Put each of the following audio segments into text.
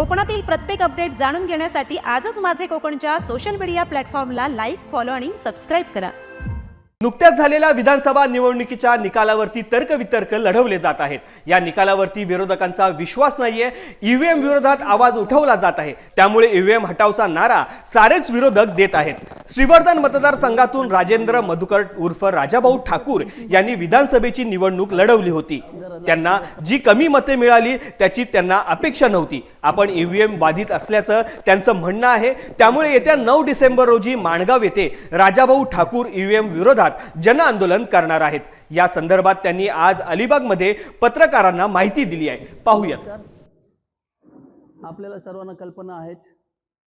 कोकणातील प्रत्येक अपडेट जाणून घेण्यासाठी आजच माझे कोकणच्या सोशल मीडिया प्लॅटफॉर्मला लाईक फॉलो आणि सबस्क्राईब करा. नुकत्याच झालेल्या विधानसभा निवडणुकीच्या निकालावरती तर्कवितर्क लढवले जात आहेत. या निकालावरती विरोधकांचा विश्वास नाहीये. ईव्हीएम विरोधात आवाज उठवला जात आहे. त्यामुळे ईव्हीएम हटावचा नारा सारेच विरोधक देत आहेत. श्रीवर्धन मतदारसंघातून राजेंद्र मधुकर उर्फ राजाभाऊ ठाकूर यांनी विधानसभेची निवडणूक लढवली होती. त्यांना जी कमी मते मिळाली त्याची त्यांना अपेक्षा नव्हती. आपण ईव्हीएम बाधित असल्याचं त्यांचं म्हणणं आहे. त्यामुळे येत्या नऊ डिसेंबर रोजी माणगाव येथे राजाभाऊ ठाकूर ईव्हीएम विरोधात जन आंदोलन करणार आहेत. या संदर्भात त्यांनी आज अलिबागमध्ये पत्रकारांना माहिती दिली आहे. पाहूयात. आपल्याला सर्वांना कल्पना आहेच.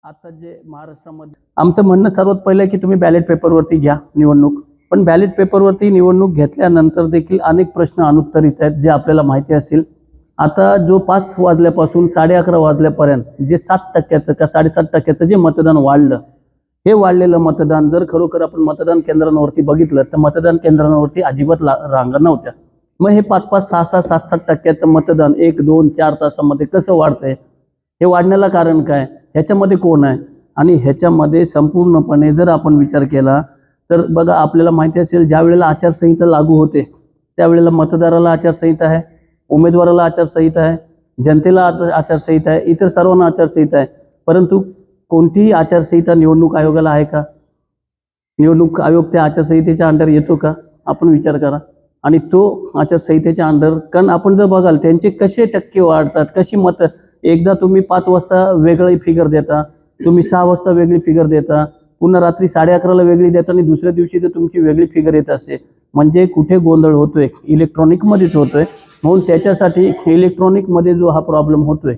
आता जे महाराष्ट्रामध्ये आमचं म्हणणं सर्वात पहिलं की तुम्ही बॅलेट पेपरवरती घ्या निवडणूक. पण बॅलेट पेपरवरती निवडणूक घेतल्यानंतर देखील अनेक प्रश्न अनुत्तरित आहेत जे आपल्याला माहिती असेल. आता जो पाच वाजल्यापासून साडे अकरा वाजल्यापर्यंत जे सात टक्क्याचं का साडेसात टक्क्याचं जे मतदान वाढलं हे वाढलेलं मतदान जर खरोखर आपण मतदान केंद्रांवरती बघितलं तर मतदान केंद्रांवरती अजिबात ला रांगा नव्हत्या. मग हे पाच पाच सहा सहा सात सात टक्क्याचं मतदान एक दोन चार तासामध्ये कसं वाढतंय? हे वाढण्याला कारण काय? ह्याच्यामध्ये कोण आहे? आणि ह्याच्यामध्ये संपूर्णपणे जर आपण विचार केला तर बघा आपल्याला माहिती असेल ज्या वेळेला आचारसंहिता लागू होते त्यावेळेला मतदाराला आचारसंहिता आहे. उमेदवाराला आचारसंहिता आहे जनतेला आचारसंहिता आहे इतर सर्वांना आचारसंहिता आहे. परंतु कोणतीही आचारसंहिता निवडणूक आयोगाला आहे का? निवडणूक आयोग त्या आचारसंहितेच्या अंडर येतो का? आपण विचार करा. आणि तो आचारसंहितेच्या अंडर कारण आपण जर बघाल त्यांचे कसे टक्के वाढतात कशी मतं एकदा तुम्ही पाच वाजता वेगळी फिगर देता तुम्ही सहा वाजता वेगळी फिगर देता पुन्हा रात्री साडे अकराला वेगळी देता आणि दुसऱ्या दिवशी तर तुमची वेगळी फिगर येत असते म्हणजे कुठे गोंधळ होतोय? इलेक्ट्रॉनिकमध्येच होतोय. म्हणून त्याच्यासाठी इलेक्ट्रॉनिकमध्ये जो हा प्रॉब्लेम होतोय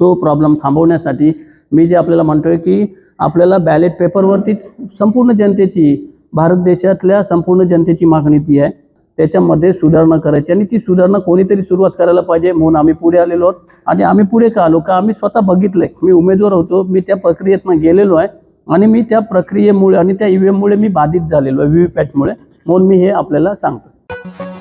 तो प्रॉब्लेम थांबवण्यासाठी मी जे आपल्याला म्हणतोय की आपल्याला बॅलेट पेपरवरतीच संपूर्ण जनतेची भारत देशातल्या संपूर्ण जनतेची मागणी ती आहे. त्याच्यामध्ये सुधारणा करायची आणि ती सुधारणा कोणीतरी सुरुवात करायला पाहिजे म्हणून आम्ही पुढे आलेलो आहोत. आणि आम्ही पुढे का आलो? का आम्ही स्वतः बघितलंय. मी उमेदवार होतो मी त्या प्रक्रियेतनं गेलेलो आहे आणि मी त्या प्रक्रियेमुळे आणि त्या ईव्हीएममुळे मी बाधित झालेलो आहे व्हीव्हीपॅटमुळे म्हणून मी हे आपल्याला सांगतो